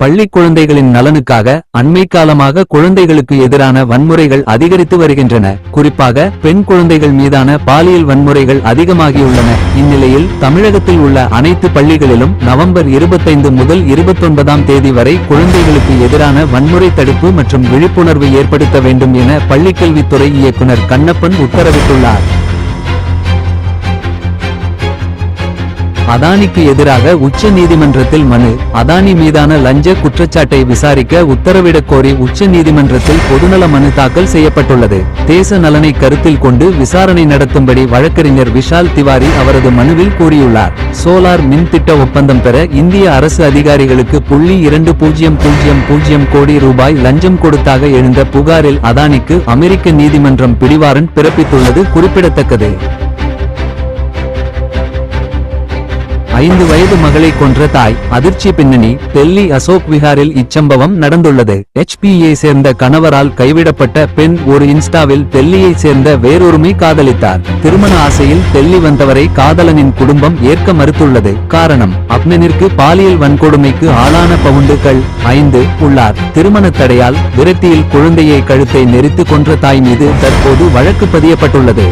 பள்ளி குழந்தைகளின் நலனுக்காக அண்மை காலமாக குழந்தைகளுக்கு எதிரான வன்முறைகள் அதிகரித்து வருகின்றன. குறிப்பாக பெண் குழந்தைகள் மீதான பாலியல் வன்முறைகள் அதிகமாகியுள்ளன. இந்நிலையில் தமிழகத்தில் உள்ள அனைத்து பள்ளிகளிலும் நவம்பர் இருபத்தைந்து முதல் இருபத்தொன்பதாம் தேதி வரை குழந்தைகளுக்கு எதிரான வன்முறை தடுப்பு மற்றும் விழிப்புணர்வு ஏற்படுத்த வேண்டும் என பள்ளிக்கல்வித்துறை இயக்குனர் கண்ணப்பன் உத்தரவிட்டுள்ளார். அதானிக்கு எதிராக உச்ச நீதிமன்றத்தில் மனு. அதானி மீதான லஞ்ச குற்றச்சாட்டை விசாரிக்க உத்தரவிடக் கோரி உச்ச நீதிமன்றத்தில் பொதுநல மனு தாக்கல் செய்யப்பட்டுள்ளது. தேச நலனை கருத்தில் கொண்டு விசாரணை நடத்தும்படி வழக்கறிஞர் விஷால் திவாரி அவரது மனுவில் கூறியுள்ளார். சோலார் மின் திட்ட ஒப்பந்தம் பெற இந்திய அரசு அதிகாரிகளுக்கு புள்ளி இரண்டு பூஜ்ஜியம் பூஜ்ஜியம் பூஜ்ஜியம் கோடி ரூபாய் லஞ்சம் கொடுத்தாக எழுந்த புகாரில் அதானிக்கு அமெரிக்க நீதிமன்றம் பிடிவாரண்ட் பிறப்பித்துள்ளது குறிப்பிடத்தக்கது. ஐந்து வயது மகளை கொன்ற தாய் அதிர்ச்சி பின்னணி டெல்லி அசோக் விஹாரில் இச்சம்பவம் நடந்துள்ளது. HPயை சேர்ந்த கணவரால் கைவிடப்பட்ட பெண் ஒரு இன்ஸ்டாவில் டெல்லியை சேர்ந்த வேறொருமை காதலித்தார். திருமண ஆசையில் டெல்லி வந்தவரை காதலனின் குடும்பம் ஏற்க மறுத்துள்ளது. காரணம் அப்னனிற்கு பாலியல் வன்கொடுமைக்கு ஆளான பவுண்டுகள் ஐந்து உள்ளார். திருமண தடையால் விரட்டியில் குழந்தையை கழுத்தை நெரித்து கொன்ற தாய் மீது தற்போது வழக்கு பதியப்பட்டுள்ளது.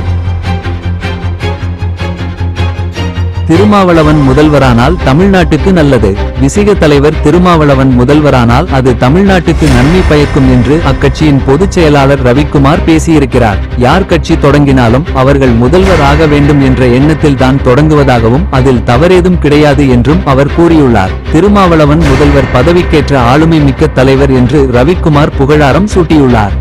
திருமாவளவன் முதல்வரானால் தமிழ்நாட்டுக்கு நல்லது. விசிக தலைவர் திருமாவளவன் முதல்வரானால் அது தமிழ்நாட்டுக்கு நன்மை பயக்கும் என்று அக்கட்சியின் பொதுச் செயலாளர் ரவிக்குமார் பேசியிருக்கிறார். யார் கட்சி தொடங்கினாலும் அவர்கள் முதல்வர் ஆக வேண்டும் என்ற எண்ணத்தில் தான் தொடங்குவதாகவும் அதில் தவறேதும் கிடையாது என்றும் அவர் கூறியுள்ளார். திருமாவளவன் முதல்வர் பதவிக்கேற்ற ஆளுமை மிக்க தலைவர் என்று ரவிக்குமார் புகழாரம் சூட்டியுள்ளார்.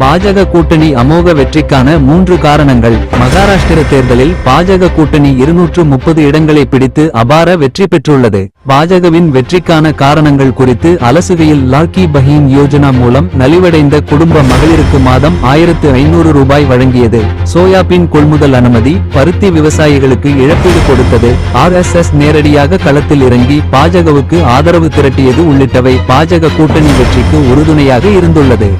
பாஜக கூட்டணி அமோக வெற்றிக்கான மூன்று காரணங்கள். மகாராஷ்டிர தேர்தலில் பாஜக கூட்டணி இருநூற்று முப்பது இடங்களை பிடித்து அபார வெற்றி பெற்றுள்ளது. பாஜகவின் வெற்றிக்கான காரணங்கள் குறித்து அலசுகையில் லாக்கி பஹீம் யோஜனா மூலம் நலிவடைந்த குடும்ப மகளிருக்கு மாதம் ஆயிரத்து ஐநூறு ரூபாய் வழங்கியது. சோயாபீன் கொள்முதல் அனுமதி பருத்தி விவசாயிகளுக்கு இழப்பீடு கொடுத்தது. ஆர்எஸ்எஸ் நேரடியாக களத்தில் இறங்கி பாஜகவுக்கு ஆதரவு திரட்டியது உள்ளிட்டவை பாஜக கூட்டணி வெற்றிக்கு உறுதுணையாக இருந்துள்ளது.